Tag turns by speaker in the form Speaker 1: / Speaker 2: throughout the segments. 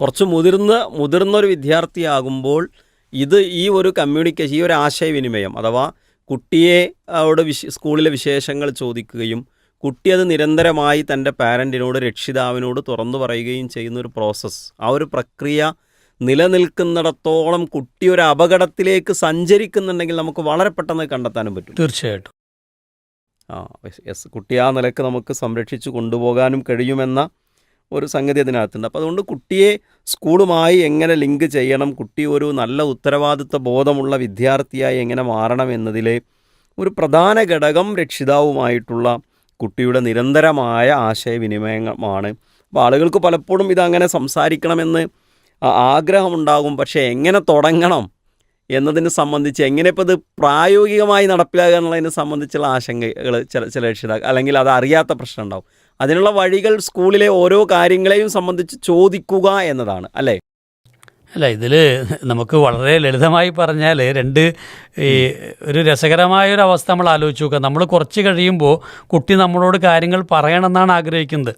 Speaker 1: കുറച്ച് മുതിർന്ന മുതിർന്ന ഒരു വിദ്യാർത്ഥിയാകുമ്പോൾ ഇത് ഈ ഒരു കമ്മ്യൂണിക്കേഷൻ ഈ ഒരു ആശയവിനിമയം അഥവാ കുട്ടിയെ അവിടെ വിശ സ്കൂളിലെ വിശേഷങ്ങൾ ചോദിക്കുകയും കുട്ടി അത് നിരന്തരമായി തന്റെ പാരന്റിനോട് രക്ഷിതാവിനോട് തുറന്നു പറയുകയും ചെയ്യുന്ന ഒരു പ്രോസസ്സ് ആ ഒരു പ്രക്രിയ നിലനിൽക്കുന്നിടത്തോളം കുട്ടി ഒരു അപകടത്തിലേക്ക് സഞ്ചരിക്കുന്നുണ്ടെങ്കിൽ നമുക്ക് വളരെ പെട്ടെന്ന് കണ്ടെത്താനും പറ്റും.
Speaker 2: തീർച്ചയായിട്ടും.
Speaker 1: ആ എസ് കുട്ടി ആ നിലയ്ക്ക് നമുക്ക് സംരക്ഷിച്ചു കൊണ്ടുപോകാനും കഴിയുമെന്ന ഒരു സംഗതി അതിനകത്തുണ്ട്. അപ്പോൾ അതുകൊണ്ട് കുട്ടിയെ സ്കൂളുമായി എങ്ങനെ ലിങ്ക് ചെയ്യണം? കുട്ടി ഒരു നല്ല ഉത്തരവാദിത്വ ബോധമുള്ള വിദ്യാർത്ഥിയായി എങ്ങനെ മാറണം എന്നതിലെ ഒരു പ്രധാന ഘടകം രക്ഷിതാവുമായിട്ടുള്ള കുട്ടിയുടെ നിരന്തരമായ ആശയവിനിമയമാണ്. അപ്പോൾ ആളുകൾക്ക് പലപ്പോഴും ഇതങ്ങനെ സംസാരിക്കണമെന്ന് ആഗ്രഹമുണ്ടാകും. പക്ഷേ എങ്ങനെ തുടങ്ങണം എന്നതിനെ സംബന്ധിച്ച് എങ്ങനെ ഇപ്പോൾ ഇത് പ്രായോഗികമായി നടപ്പിലാക്കുക എന്നുള്ളതിനെ സംബന്ധിച്ചുള്ള ആശങ്കകൾ ചില ചില രക്ഷിതാക്കൾ അല്ലെങ്കിൽ അത് അറിയാത്ത പ്രശ്നം ഉണ്ടാവും. അതിനുള്ള വഴികൾ സ്കൂളിലെ ഓരോ കാര്യങ്ങളെയും സംബന്ധിച്ച് ചോദിക്കുക എന്നതാണ് അല്ലേ?
Speaker 2: അല്ല ഇതിൽ നമുക്ക് വളരെ ലളിതമായി പറഞ്ഞാൽ രണ്ട് ഈ ഒരു രസകരമായ ഒരു അവസ്ഥ നമ്മൾ ആലോചിച്ച് നോക്കുക. നമ്മൾ കുറച്ച് കഴിയുമ്പോൾ കുട്ടി നമ്മളോട് കാര്യങ്ങൾ പറയണമെന്നാണ് ആഗ്രഹിക്കുന്നത്.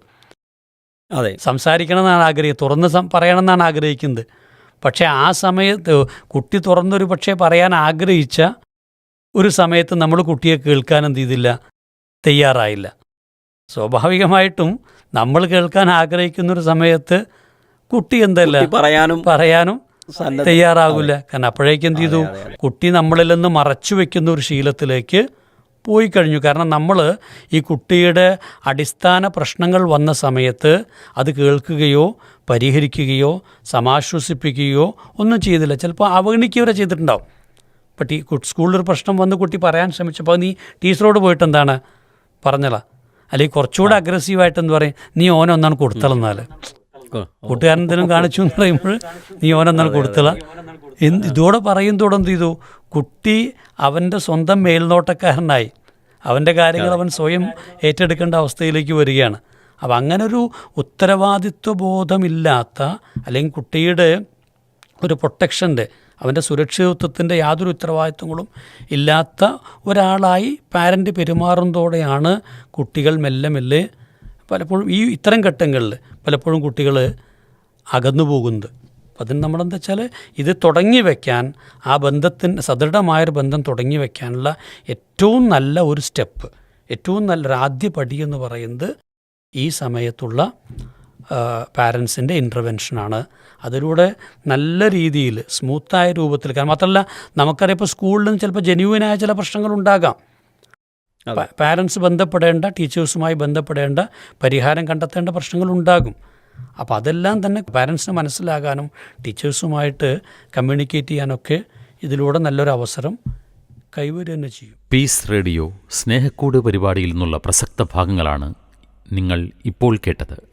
Speaker 1: അതെ.
Speaker 2: സംസാരിക്കണമെന്നാണ് ആഗ്രഹിക്കുന്നത് തുറന്ന് സം പറയണമെന്നാണ് ആഗ്രഹിക്കുന്നത്. പക്ഷേ ആ സമയത്ത് കുട്ടി തുറന്നൊരു പക്ഷേ പറയാൻ ആഗ്രഹിച്ച ഒരു സമയത്ത് നമ്മൾ കുട്ടിയെ കേൾക്കാൻ എന്ത് ചെയ്തില്ല? തയ്യാറായില്ല. സ്വാഭാവികമായിട്ടും നമ്മൾ കേൾക്കാൻ ആഗ്രഹിക്കുന്ന ഒരു സമയത്ത് കുട്ടി എന്തല്ല
Speaker 1: പറയാനും
Speaker 2: പറയാനും തയ്യാറാകില്ല കാരണം അപ്പോഴേക്കും എന്ത് ചെയ്തു. കുട്ടി നമ്മളിൽ നിന്ന് മറച്ചു വെക്കുന്ന ഒരു ശീലത്തിലേക്ക് പോയി കഴിഞ്ഞു. കാരണം നമ്മൾ ഈ കുട്ടിയുടെ അടിസ്ഥാന പ്രശ്നങ്ങൾ വന്ന സമയത്ത് അത് കേൾക്കുകയോ പരിഹരിക്കുകയോ സമാശ്വസിപ്പിക്കുകയോ ഒന്നും ചെയ്തില്ല. ചിലപ്പോൾ അവഗണിക്കുക വരെ ചെയ്തിട്ടുണ്ടാവും. ഇപ്പം ടീ ഒരു സ്കൂളിലൊരു പ്രശ്നം വന്ന് കുട്ടി പറയാൻ ശ്രമിച്ചപ്പോൾ നീ ടീച്ചറോട് പോയിട്ട് എന്താണ്? പറഞ്ഞല അല്ലെങ്കിൽ കുറച്ചുകൂടെ അഗ്രസീവായിട്ട് എന്ന് പറയും? നീ ഓനൊന്നാണ് കൊടുത്തളന്നാൽ കൂട്ടുകാരൻ എന്തെങ്കിലും കാണിച്ചു എന്ന് പറയുമ്പോൾ നീ ഓനെന്നാണ് കൊടുത്തള. എന്ത് ഇതോടെ പറയുന്നതോടെ എന്ത് ചെയ്തു? കുട്ടി അവന്റെ സ്വന്തം മേൽനോട്ടക്കാരനായി. അവന്റെ കാര്യങ്ങൾ അവൻ സ്വയം ഏറ്റെടുക്കേണ്ട അവസ്ഥയിലേക്ക് വരികയാണ്. അപ്പം അങ്ങനെ ഒരു ഉത്തരവാദിത്വ ബോധമില്ലാത്ത അല്ലെങ്കിൽ കുട്ടിയുടെ ഒരു പ്രൊട്ടക്ഷന്റെ അവന്റെ സുരക്ഷിതത്വത്തിന്റെ യാതൊരു ഉത്തരവാദിത്വങ്ങളും ഇല്ലാത്ത ഒരാളായി പാരന്റ് പെരുമാറുന്നതോടെയാണ് കുട്ടികൾ മെല്ലെ മെല്ലെ പലപ്പോഴും ഈ ഇത്തരം ഘട്ടങ്ങളിൽ പലപ്പോഴും കുട്ടികൾ അകന്നു പോകുന്നത്. അതിന് നമ്മളെന്താ വെച്ചാൽ ഇത് തുടങ്ങി വയ്ക്കാൻ ആ ബന്ധത്തിന് സദൃഢമായൊരു ബന്ധം തുടങ്ങി വയ്ക്കാനുള്ള ഏറ്റവും നല്ല ഒരു സ്റ്റെപ്പ് ഏറ്റവും നല്ലൊരു ആദ്യ പടി എന്ന് പറയുന്നത് ഈ സമയത്തുള്ള പാരൻസിന്റെ ഇന്റർവെൻഷനാണ് അതിലൂടെ നല്ല രീതിയിൽ സ്മൂത്തായ രൂപത്തിൽ കാരണം മാത്രമല്ല നമുക്കറിയാം ഇപ്പോൾ നിന്ന് ചിലപ്പോൾ ജെന്യൂനായ ചില പ്രശ്നങ്ങളുണ്ടാകാം
Speaker 1: ഉണ്ടാകാം.
Speaker 2: പാരൻസ് ബന്ധപ്പെടേണ്ട ടീച്ചേഴ്സുമായി ബന്ധപ്പെടേണ്ട പരിഹാരം കണ്ടെത്തേണ്ട പ്രശ്നങ്ങൾ ഉണ്ടാകും. അപ്പോൾ അതെല്ലാം തന്നെ പാരൻസിന് മനസ്സിലാകാനും ടീച്ചേഴ്സുമായിട്ട് കമ്മ്യൂണിക്കേറ്റ് ചെയ്യാനൊക്കെ ഇതിലൂടെ നല്ലൊരു അവസരം കൈവരുക തന്നെ ചെയ്യും.
Speaker 3: പീസ് റേഡിയോ സ്നേഹക്കൂട് പരിപാടിയിൽ നിന്നുള്ള പ്രസക്ത ഭാഗങ്ങളാണ് നിങ്ങൾ ഇപ്പോൾ കേട്ടത്.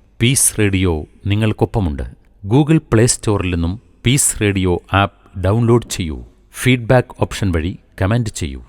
Speaker 3: പീസ് റേഡിയോ നിങ്ങൾക്കൊപ്പമുണ്ട്. ഗൂഗിൾ പ്ലേ സ്റ്റോറിൽ നിന്നും പീസ് റേഡിയോ ആപ്പ് ഡൗൺലോഡ് ചെയ്യൂ. ഫീഡ്ബാക്ക് ഓപ്ഷൻ വഴി കമന്റ് ചെയ്യൂ.